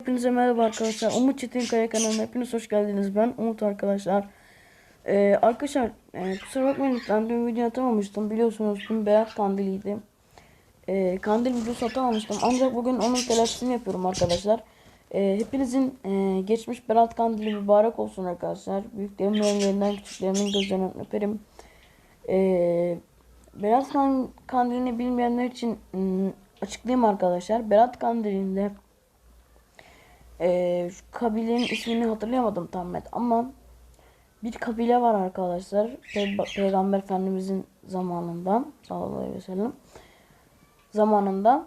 Hepinize merhaba arkadaşlar. Umut Çetin Kaya kanalına hepiniz hoş geldiniz. Ben Umut arkadaşlar. Ee, arkadaşlar e, kusura bakmayın lütfen dün video atamamıştım. Biliyorsunuz dün Berat Kandili'ydi. Ee, kandil videosu atamamıştım. Ancak bugün onun telafisini yapıyorum arkadaşlar. Ee, hepinizin e, geçmiş Berat Kandili mübarek olsun arkadaşlar. Büyüklerimin ellerinden küçüklerimin gözlerinden öperim. Ee, Berat Kan- Kandili'ni bilmeyenler için ım, açıklayayım arkadaşlar. Berat Kandili'nde ee, kabilenin ismini hatırlayamadım tam net ama bir kabile var arkadaşlar. Pe- Peygamber Efendimizin zamanında sallallahu aleyhi ve sellem zamanında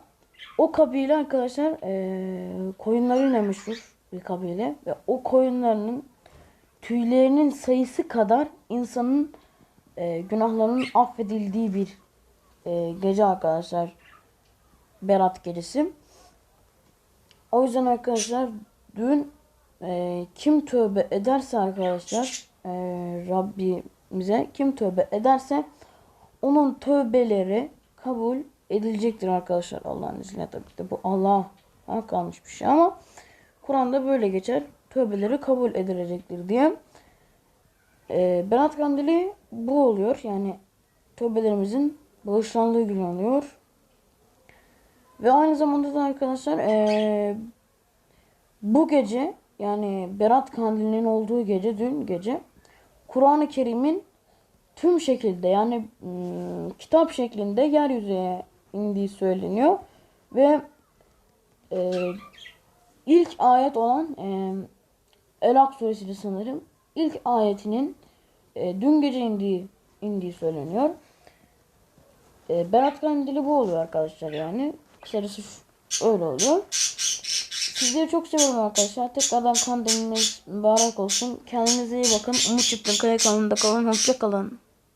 o kabile arkadaşlar ee, koyunlarıyla meşhur bir kabile ve o koyunlarının tüylerinin sayısı kadar insanın ee, günahlarının affedildiği bir ee, gece arkadaşlar. Berat gecesi. O yüzden arkadaşlar dün e, kim tövbe ederse arkadaşlar e, Rabbimize kim tövbe ederse onun tövbeleri kabul edilecektir arkadaşlar Allah'ın izniyle tabii ki de. Bu Allah'a kalmış bir şey ama Kur'an'da böyle geçer. Tövbeleri kabul edilecektir diye. E, Berat Kandili bu oluyor. Yani tövbelerimizin bağışlandığı gün oluyor ve aynı zamanda da arkadaşlar eee, bu gece yani Berat Kandili'nin olduğu gece dün gece Kur'an-ı Kerim'in tüm şekilde yani ım, kitap şeklinde yeryüzüne indiği söyleniyor ve eee, ilk ayet olan eee Elak suresi sanırım ilk ayetinin eee, dün gece indiği indiği söyleniyor. E, Berat Kandili bu oluyor arkadaşlar yani. Şu- öyle oluyor. Sizleri çok seviyorum arkadaşlar. Tekrardan kandiliniz mübarek olsun. Kendinize iyi bakın. Umut Çıplak Kaya kanalında kalın. Hoşça kalın.